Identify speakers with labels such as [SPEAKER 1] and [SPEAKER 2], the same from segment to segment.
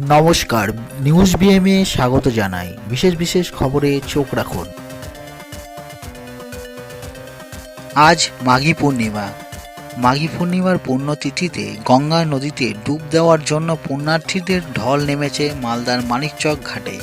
[SPEAKER 1] নমস্কার news BMA স্বাগত জানাই। বিশেষ বিশেষ খবরে চোখ রাখুন। আজ মাঘী পূর্ণিমা। মাঘী পূর্ণিমার পুণ্যতিথিতে গঙ্গা নদীতে ডুব দেওয়ার জন্য পুণ্যার্থীদের ঢল নেমেছে মালদার মানিকচক ঘাটে।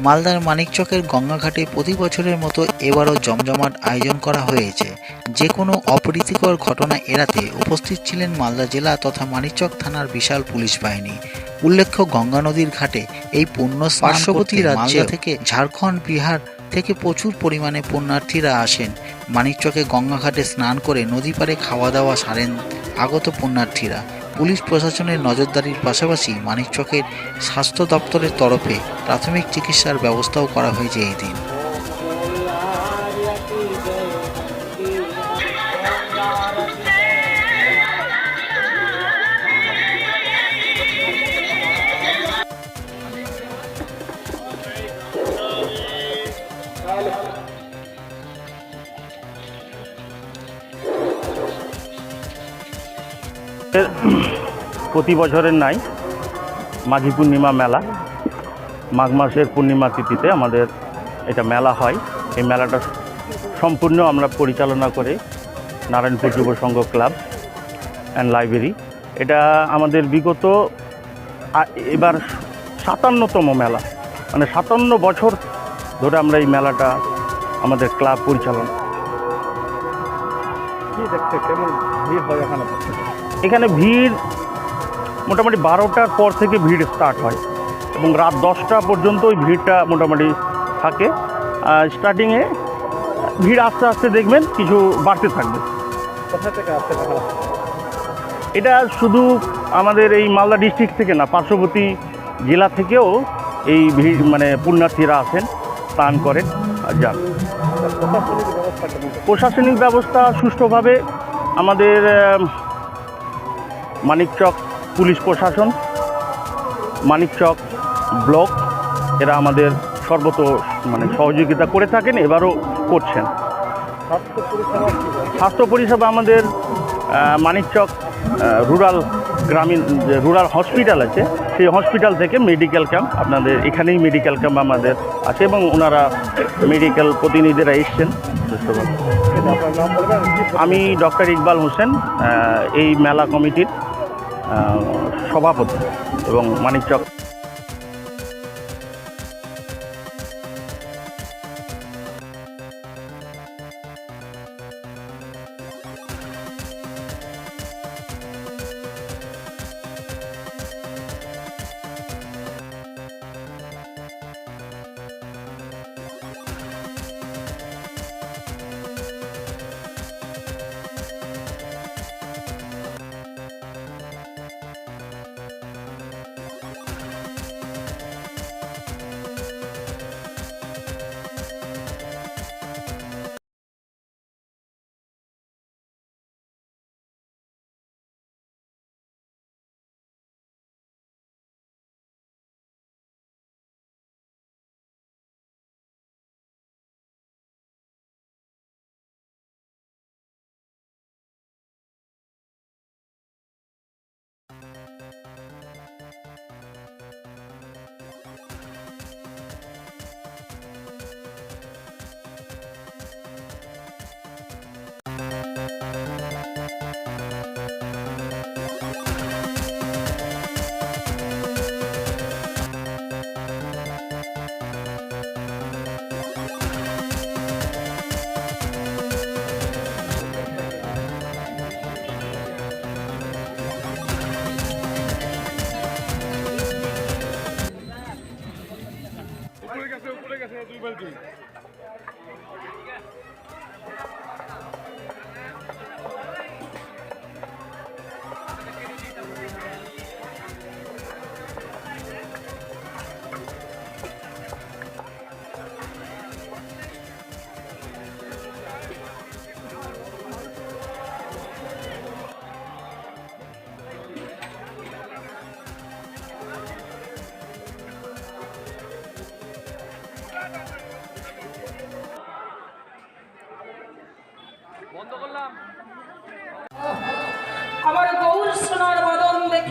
[SPEAKER 1] মালদার মানিকচকের গঙ্গা ঘাটে প্রতি বছরের মতো এবারও জমজমাট আয়োজন করা হয়েছে। যে কোনো অপ্রীতিকর ঘটনা এড়াতে উপস্থিত ছিলেন মালদা জেলা তথা মানিকচক থানার বিশাল পুলিশ বাহিনী। উল্লেখ্য গঙ্গা নদীর ঘাটে এই পুণ্য পার্শ্ববর্তী রাজ্য থেকে ঝাড়খণ্ড বিহার থেকে প্রচুর পরিমাণে পুণ্যার্থীরা আসেন। মানিকচকে গঙ্গা ঘাটে স্নান করে নদী পারে খাওয়া দাওয়া সারেন আগত পুণ্যার্থীরা। পুলিশ প্রশাসনের নজরদারির পাশাপাশি মানিকচকের স্বাস্থ্য দপ্তরের তরফে প্রাথমিক চিকিৎসার ব্যবস্থাও করা হয়েছে এই দিন।
[SPEAKER 2] এর প্রতি বছরের নাই, মাঘী পূর্ণিমা মেলা। মাঘ মাসের পূর্ণিমা তিথিতে আমাদের এটা মেলা হয়। এই মেলাটা সম্পূর্ণ আমরা পরিচালনা করে নারায়ণপুর যুব সংঘ ক্লাব অ্যান্ড লাইব্রেরি এটা আমাদের বিগত এবার সাতান্নতম মেলা। মানে সাতান্ন বছর ধরে আমরা এই মেলাটা আমাদের ক্লাব পরিচালনা
[SPEAKER 3] কি দেখতে, কেমন ভিড় হয় এখানে?
[SPEAKER 2] এখানে ভিড় মোটামুটি বারোটার পর থেকে ভিড় স্টার্ট হয় এবং রাত দশটা পর্যন্ত ওই ভিড়টা মোটামুটি থাকে। স্টার্টিংয়ে ভিড় আস্তে আস্তে দেখবেন কিছু বাড়তে থাকবে।
[SPEAKER 3] কোথা থেকে আসছে
[SPEAKER 2] এটা শুধু আমাদের এই মালদা ডিস্ট্রিক্ট থেকে না পার্শ্ববর্তী জেলা থেকেও এই ভিড় মানে পুণ্যার্থীরা আসেন স্নান করেন আর যান।
[SPEAKER 3] প্রশাসনিক ব্যবস্থা
[SPEAKER 2] সুষ্ঠুভাবে আমাদের আম, মানিকচক পুলিশ প্রশাসন মানিকচক ব্লক, এরা আমাদের সর্বত মানে সহযোগিতা করে থাকেন, এবারও করছেন।
[SPEAKER 3] স্বাস্থ্য পরিষেবা
[SPEAKER 2] আমাদের মানিকচক রুরাল গ্রামীণ, যে রুরাল হসপিটাল আছে, সেই হসপিটাল থেকে মেডিকেল ক্যাম্প, আপনাদের এখানেই মেডিকেল ক্যাম্প আমাদের আছে এবং ওনারা মেডিকেল প্রতিনিধিরা এসছেন। আমি ডক্টর ইকবাল হোসেন এই মেলা কমিটির সভাপতি এবং মানিকচক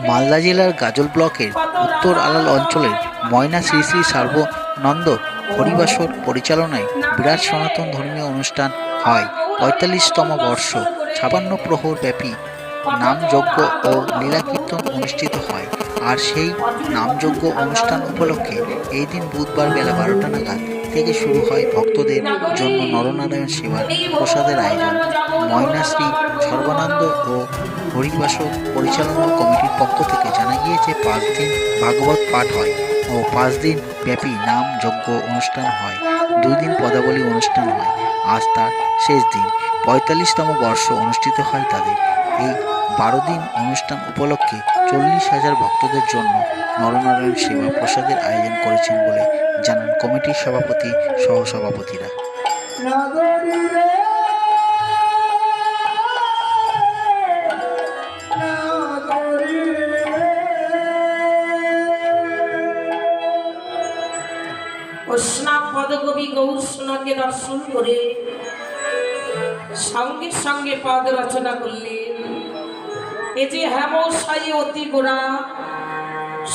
[SPEAKER 1] মালদা জেলার গাজল ব্লকের উত্তর আলাল অঞ্চলের ময়না শ্রী শ্রী সর্বনন্দ হরিবাসর পরিচালনায় বিরাট সনাতন ধর্মীয় অনুষ্ঠান হয়। পঁয়তাল্লিশতম বর্ষ, ছাপান্ন প্রহর ব্যাপী নামযজ্ঞ ও লীলাকীর্তন অনুষ্ঠিত হয়। আর সেই নামযজ্ঞ অনুষ্ঠান উপলক্ষে এই দিন বুধবার বেলা বারোটা নাগাদ থেকে শুরু হয় ভক্তদের জন্য নরনারায়ণ সেবার প্রসাদের আয়োজন। ময়নাশ্রী সর্বানন্দ ও হরিবাসক পরিচালনা কমিটির পক্ষ থেকে জানা গিয়েছে, পাঁচ দিন ভাগবত পাঠ হয় ও পাঁচ দিন ব্যাপী নাম যজ্ঞ অনুষ্ঠান হয়। দুই দিন পদাবলী অনুষ্ঠান হয়। আজ তার শেষ দিন। পঁয়তাল্লিশতম বর্ষ অনুষ্ঠিত হয় তাদের। এই বারো দিন অনুষ্ঠান উপলক্ষে চল্লিশ হাজার ভক্তদের জন্য নরনারায়ণ সেবা প্রসাদের আয়োজন করেছেন বলে জানান কমিটির সভাপতি সহসভাপতিরা।
[SPEAKER 4] পদকবি গৌষ্ণকে দর্শন করে সঙ্গে সঙ্গে পদ রচনা করলেন এ যে হেমশাই অতি গোড়া,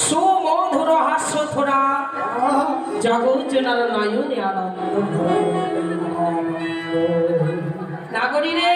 [SPEAKER 4] সুমধুর হাস্য থোড়া জগজ্জনার নয়নে আনন্দ নাগরী রে!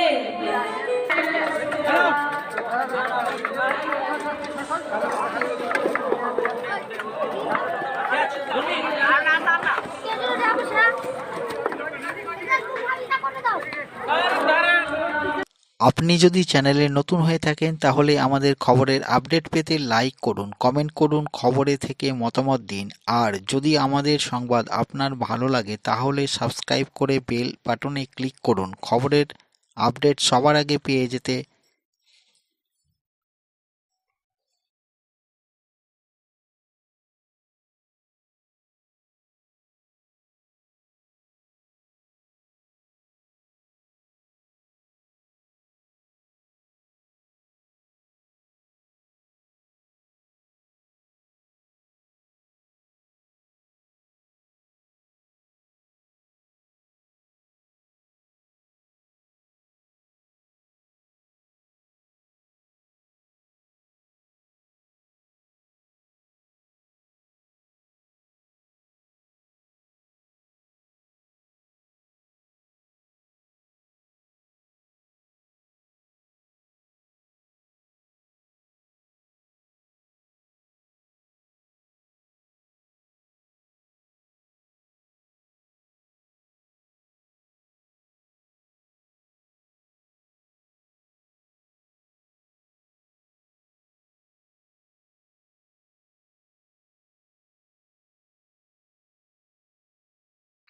[SPEAKER 1] আপনি যদি চ্যানেলে নতুন হয়ে থাকেন, তাহলে আমাদের খবরের আপডেট পেতে লাইক করুন, কমেন্ট করুন, খবরে থেকে মতামত দিন। আর যদি আমাদের সংবাদ আপনার ভালো লাগে, তাহলে সাবস্ক্রাইব করে বেল বাটনে ক্লিক করুন। খবরের আপডেট সবার আগে পেয়ে যেতে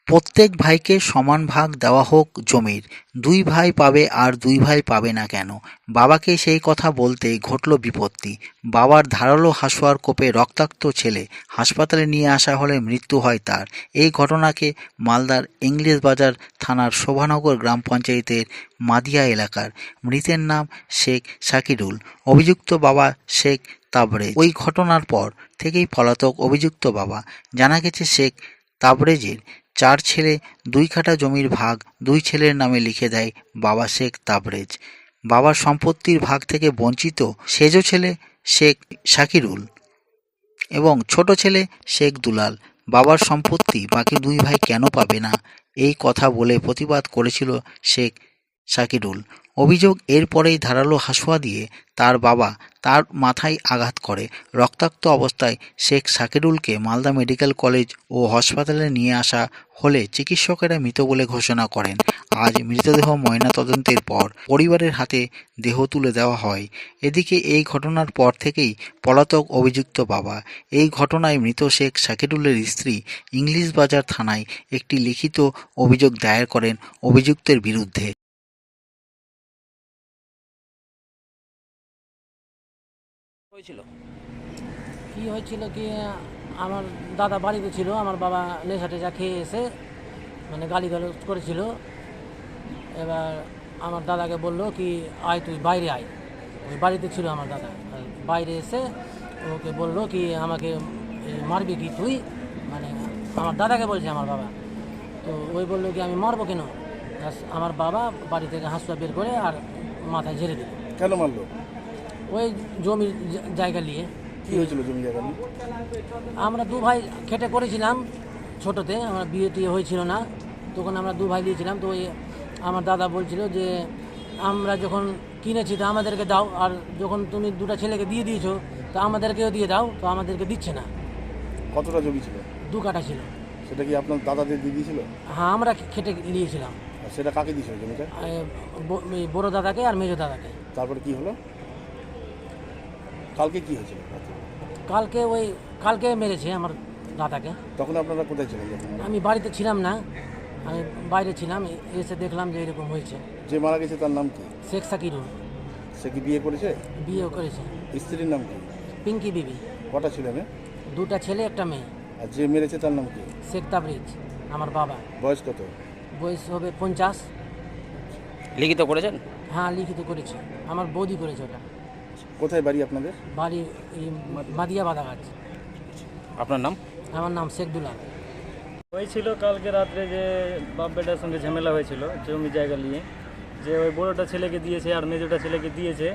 [SPEAKER 1] প্রত্যেক ভাইকে সমান ভাগ দেওয়া হোক জমির, দুই ভাই পাবে আর দুই ভাই পাবে না কেন? বাবাকে সেই কথা বলতেই ঘটল বিপত্তি। বাবার ধারালো হাসুয়ার কোপে রক্তাক্ত ছেলে হাসপাতালে নিয়ে আসা হলে মৃত্যু হয় তার। এই ঘটনাকে মালদার ইংলিশ বাজার থানার শোভানগর গ্রাম পঞ্চায়েতের মাদিয়া এলাকার মৃতের নাম শেখ সাকিরুল অভিযুক্ত বাবা শেখ তাবরে ওই ঘটনার পর থেকেই পলাতক অভিযুক্ত বাবা। জানা গেছে শেখ তাবরেজের চার ছেলে, দুই কাঠা জমির ভাগ, দুই ছেলের নামে লিখে দেয় বাবা শেখ তাবরেজ। বাবার সম্পত্তির ভাগ থেকে বঞ্চিত সেজ ছেলে শেখ শাকিরুল এবং ছোট ছেলে শেখ দুলাল। বাবার সম্পত্তি বাকি দুই ভাই কেন পাবে না? এই কথা বলে প্রতিবাদ করেছিল শেখ শাকিরুল। অভিযোগ এরপরেই ধারালো হাসুয়া দিয়ে তার বাবা তার মাথায় আঘাত করে। রক্তাক্ত অবস্থায় শেখ সাকিরুলকে মালদা মেডিকেল কলেজ ও হাসপাতালে নিয়ে আসা হলে চিকিৎসকেরা মৃত বলে ঘোষণা করেন। আজ মৃতদেহ ময়নাতদন্তের পর পরিবারের হাতে দেহ তুলে দেওয়া হয়। এদিকে এই ঘটনার পর থেকেই পলাতক অভিযুক্ত বাবা। এই ঘটনায় মৃত শেখ সাকিরুলের স্ত্রী ইংলিশ বাজার থানায় একটি লিখিত অভিযোগ দায়ের করেন অভিযুক্তের বিরুদ্ধে।
[SPEAKER 5] হয়েছিল?
[SPEAKER 6] কি হয়েছিল কি আমার দাদা বাড়িতে ছিল আমার বাবা নেশা টেশা খেয়ে এসে মানে গালি গালাজ করেছিল। এবার আমার দাদাকে বলল কি আয় তুই বাইরে আয়। ওই বাড়িতে ছিল আমার দাদা। বাইরে এসে ওকে বলল কি আমাকে মারবি কি তুই? মানে আমার দাদাকে বলছে আমার বাবা। তো ওই বলল কি আমি মারবো কেন? ব্যাস আমার বাবা বাড়ি থেকে হাঁসুয়া বের করে আর মাথায় ঝেড়ে দিল।
[SPEAKER 3] কেন মারলো?
[SPEAKER 6] ওই জমির জা- জায়গা নিয়ে।
[SPEAKER 3] কি হয়েছিল জমি জায়গা নিয়ে?
[SPEAKER 6] আমরা দু ভাই খেটে করেছিলাম ছোটোতে আমার বিয়ে টিয়ে হয়েছিল না। তখন আমরা দু ভাই দিয়েছিলাম তো ওই আমার দাদা বলছিল যে আমরা যখন কিনেছি তো আমাদেরকে দাও আর যখন তুমি দুটো ছেলেকে দিয়ে দিয়েছ তো আমাদেরকেও দিয়ে দাও তো আমাদেরকে দিচ্ছে না।
[SPEAKER 3] কতটা জমি ছিল?
[SPEAKER 6] দু কাটা ছিল।
[SPEAKER 3] সেটা কি আপনার দাদাদের দিয়ে দিয়েছিল?
[SPEAKER 6] হ্যাঁ আমরা খেটে নিয়েছিলাম।
[SPEAKER 3] সেটা কাকে দিয়েছিল জমিটা?
[SPEAKER 6] বড় দাদাকে আর মেজো দাদাকে।
[SPEAKER 3] তারপরে কি হলো? কালকে কি হয়েছিল?
[SPEAKER 6] কালকে ওই কালকে মেরেছে আমার দাদাকে।
[SPEAKER 3] তখন আপনারা কোথায় ছিলেন
[SPEAKER 6] আমি বাড়িতে ছিলাম না আমি বাইরে ছিলাম এসে দেখলাম যে এরকম হয়েছে।
[SPEAKER 3] যে মারা গেছে তার নাম কি?
[SPEAKER 6] শেখ সাকিরুল।
[SPEAKER 3] সে কি বিয়ে করেছে?
[SPEAKER 6] বিয়েও করেছে।
[SPEAKER 3] স্ত্রীর নাম কি?
[SPEAKER 6] পিঙ্কি বিবি।
[SPEAKER 3] কটা ছিল মেয়ে?
[SPEAKER 6] দুটা ছেলে একটা মেয়ে।
[SPEAKER 3] আর যে মেরেছে তার নাম কি?
[SPEAKER 6] শেখ তাবরিজ আমার বাবা।
[SPEAKER 3] বয়স কত?
[SPEAKER 6] বয়স হবে পঞ্চাশ।
[SPEAKER 5] লিখিত করেছেন?
[SPEAKER 6] হ্যাঁ লিখিত করেছে। আমার বৌদি করেছে ওটা।
[SPEAKER 3] কোথায় বাড়ি আপনাদের?
[SPEAKER 6] বাড়ি এই মাদিয়া বাদাগাছ
[SPEAKER 5] আপনার নাম?
[SPEAKER 6] আমার নাম শেখ দুলাল।
[SPEAKER 7] হয়েছিল কালকে রাত্রে যে বাপ বেটার সঙ্গে ঝামেলা হয়েছিল জমি জায়গা নিয়ে। যে ওই বড়োটা ছেলেকে দিয়েছে আর মেজোটা ছেলেকে দিয়েছে।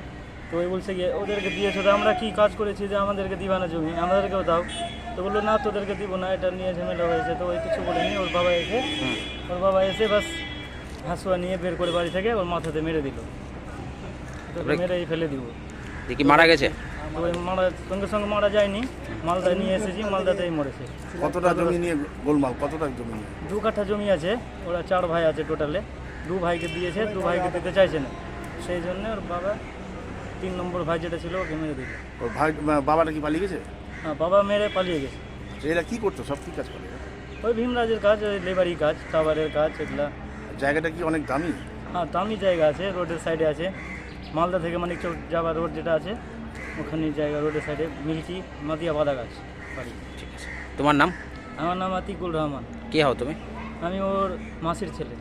[SPEAKER 7] তো ওই বলছে গিয়ে ওদেরকে দিয়েছে তো আমরা কি কাজ করেছি যে আমাদেরকে দিবা না জমি? আমাদেরকেও দাও। তো বলল না তোদেরকে দিব না এটা নিয়ে ঝামেলা হয়েছে। তো ওই কিছু বলেনি ওর বাবা এসে ওর বাবা এসে বাস হাঁসুয়া নিয়ে বের করে বাড়ি থেকে ওর মাথাতে মেরে দিল। তো মেরেই ফেলে দিব।
[SPEAKER 5] দেখি মারা গেছে?
[SPEAKER 7] তো ওই মারা সঙ্গে সঙ্গে মারা যায়নি। মালদা নিয়ে এসেছি মালদাতেই মরেছে।
[SPEAKER 3] কতটা জমি নিয়ে গোলমাল? কতটা জমি নিয়ে?
[SPEAKER 7] দু কাঠা জমি আছে ওরা চার ভাই আছে টোটালে। দু ভাইকে দিয়েছে দু ভাইকে দিতে চাইছে না। সেই জন্য ওর বাবা তিন নম্বর ভাই যেটা ছিল ওকে মেরে দিল।
[SPEAKER 3] ওর ভাই বাবাটা কি পালিয়ে গেছে?
[SPEAKER 7] হ্যাঁ বাবা মেরে পালিয়ে গেছে।
[SPEAKER 3] আচ্ছা, এরা কি করতো? সব কি কাজ করে?
[SPEAKER 7] ওই ভীমরাজের কাজ ওই লেবারি কাজ টাওয়ারের কাজ এগুলা।
[SPEAKER 3] জায়গাটা কি অনেক দামি?
[SPEAKER 7] হ্যাঁ দামি জায়গা আছে রোডের সাইডে আছে। মালদা থেকে মানে চৌক যাওয়া রোড যেটা আছে ওখানে জায়গা রোডের সাইডে মিল্কি মাদিয়া বাদা গাছ বাড়ি।
[SPEAKER 5] ঠিক আছে। তোমার নাম?
[SPEAKER 7] আমার নাম আতিকুল রহমান।
[SPEAKER 5] কে হও তুমি?
[SPEAKER 7] আমি ওর মাসির ছেলে।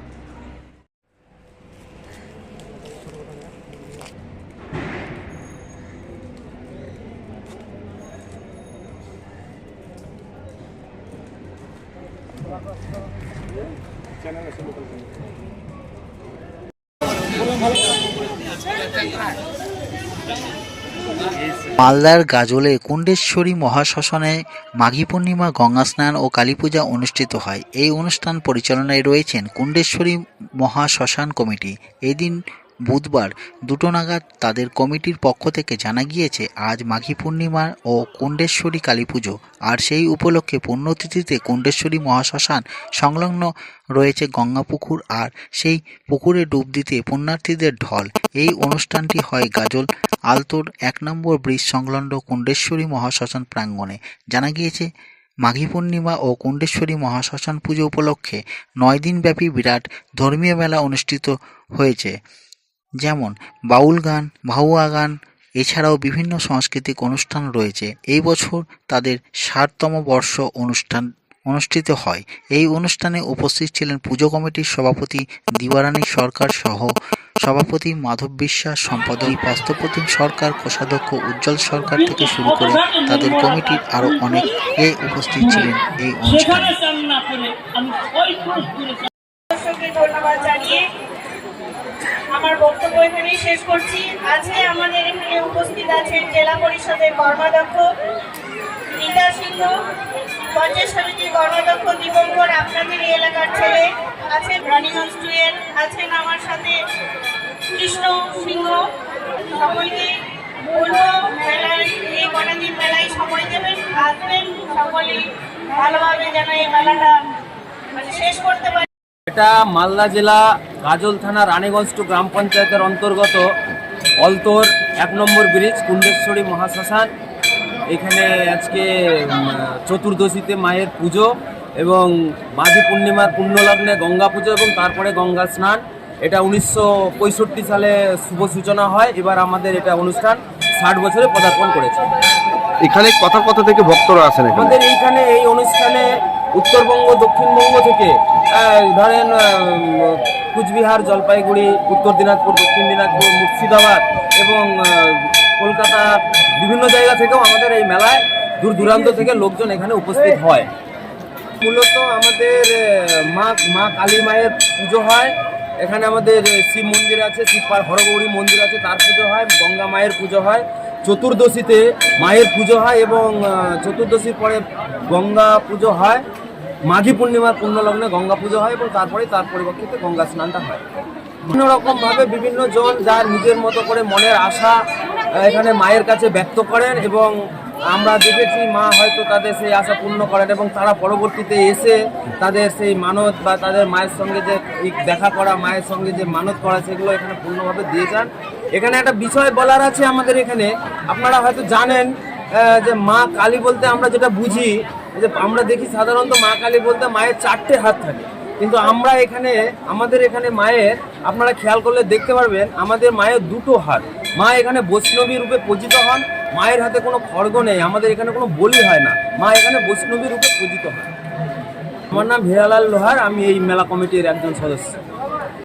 [SPEAKER 1] মালদার গাজলে কুণ্ডেশ্বরী মহাশ্মশানে মাঘী পূর্ণিমা, গঙ্গা স্নান ও কালী পূজা অনুষ্ঠিত হয়। এই অনুষ্ঠান পরিচালনায় রয়েছেন কুণ্ডেশ্বরী মহাশ্মশান কমিটি। এদিন বুধবার দুটো নাগাদ তাদের কমিটির পক্ষ থেকে জানা গিয়েছে, আজ মাঘী পূর্ণিমা ও কুণ্ডেশ্বরী কালী পুজো। আর সেই উপলক্ষে পুণ্যতিথিতে কুণ্ডেশ্বরী মহাশ্মশান সংলগ্ন রয়েছে গঙ্গা পুকুর আর সেই পুকুরে ডুব দিতে পুণ্যার্থীদের ঢল। এই অনুষ্ঠানটি হয় গাজল আলতোর এক নম্বর ব্রিজ সংলগ্ন কুণ্ডেশ্বরী মহাশ্মশান প্রাঙ্গণে। জানা গিয়েছে, মাঘী পূর্ণিমা ও কুণ্ডেশ্বরী মহাশ্মশান পুজো উপলক্ষে নয় দিনব্যাপী বিরাট ধর্মীয় মেলা অনুষ্ঠিত হয়েছে। যেমন বাউল গান ভাউয়া গান, এছাড়াও বিভিন্ন সাংস্কৃতিক অনুষ্ঠান রয়েছে। এই বছর তাদের ষাটতম বর্ষ অনুষ্ঠান, অনুষ্ঠিত হয়। এই অনুষ্ঠানে উপস্থিত ছিলেন পুজো কমিটির সভাপতি দিবারানী সরকার সহ সভাপতি মাধব বিশ্বাস, সম্পাদক বাস্তবপ্রতিম সরকার, কোষাধ্যক্ষ উজ্জ্বল সরকার থেকে শুরু করে তাদের কমিটির আরও অনেকে উপস্থিত ছিলেন এই অনুষ্ঠানে।
[SPEAKER 8] আমার বক্তব্য এখানেই শেষ করছি। আজকে আমাদের এখানে উপস্থিত আছেন জেলা পরিষদের কর্মাধ্যক্ষ রীতা সিংহ, পঞ্চায়েত সমিতির কর্মাধ্যক্ষ দিবঙ্কর আপনাদের এই এলাকার ছেলে আছেন রানীগঞ্জ টুয়ের আছেন আমার সাথে কৃষ্ণ সিংহ। সকলকে বলব, মেলায়, এই কটা দিন মেলায় সময় দেবেন, আসবেন সকলে ভালোভাবে যেন এই মেলাটা মানে শেষ করতে পারি।
[SPEAKER 9] এটা মালদা জেলা গাজল থানা রানীগঞ্জ টু গ্রাম পঞ্চায়েতের অন্তর্গত অলতোর এক নম্বর ব্রিজ কুণ্ডেশ্বরী মহাশ্মশান। এখানে আজকে চতুর্দশীতে মায়ের পুজো এবং মাঘী পূর্ণিমার পুণ্যলগ্নে গঙ্গা পুজো এবং তারপরে গঙ্গা স্নান। এটা উনিশশো পঁয়ষট্টি সালে শুভ সূচনা হয়। এবার আমাদের এটা অনুষ্ঠান ষাট বছরে পদার্পণ করেছে।
[SPEAKER 3] এখানে কথা কথা থেকে ভক্তরা আসেন
[SPEAKER 9] আমাদের এইখানে এই অনুষ্ঠানে উত্তরবঙ্গ, দক্ষিণবঙ্গ থেকে ধরেন কুচবিহার, জলপাইগুড়ি, উত্তর দিনাজপুর, দক্ষিণ দিনাজপুর, মুর্শিদাবাদ এবং কলকাতা বিভিন্ন জায়গা থেকেও আমাদের এই মেলায় দূর দূরান্ত থেকে লোকজন এখানে উপস্থিত হয়। মূলত আমাদের মা মা কালী মায়ের পুজো হয়। এখানে আমাদের শিব মন্দির আছে, শিব হরগৌরী মন্দির আছে, তার পুজো হয়, গঙ্গা মায়ের পুজো হয়। চতুর্দশীতে মায়ের পুজো হয় এবং চতুর্দশীর পরে গঙ্গা পুজো হয়। মাঘী পূর্ণিমার পূর্ণলগ্নে গঙ্গা পুজো হয় এবং তারপরে তার পরিপ্রেক্ষিতে গঙ্গা স্নানটা হয়। বিভিন্ন রকমভাবে বিভিন্ন জন যার নিজের মতো করে মনের আশা এখানে মায়ের কাছে ব্যক্ত করেন এবং আমরা দেখেছি মা হয়তো তাদের সেই আশা পূর্ণ করেন এবং তারা পরবর্তীতে এসে তাদের সেই মানত বা তাদের মায়ের সঙ্গে যে দেখা করা, মায়ের সঙ্গে যে মানত করা, সেগুলো এখানে পূর্ণভাবে দিয়ে যান। এখানে একটা বিষয় বলার আছে আমাদের এখানে। আপনারা হয়তো জানেন যে মা কালী বলতে আমরা যেটা বুঝি যে আমরা দেখি সাধারণত মা কালী বলতে মায়ের চারটে হাত থাকে। কিন্তু আমরা এখানে, আমাদের এখানে মায়ের, আপনারা খেয়াল করলে দেখতে পারবেন, আমাদের মায়ের দুটো হাত। মা এখানে বৈষ্ণবী রূপে পূজিত হন, মায়ের হাতে কোনো খড়গ নেই, আমাদের এখানে কোনো বলি হয় না। মা এখানে বৈষ্ণবী রূপে পূজিত হন। আমার নাম হিরালাল লোহার, আমি এই মেলা কমিটির একজন সদস্য।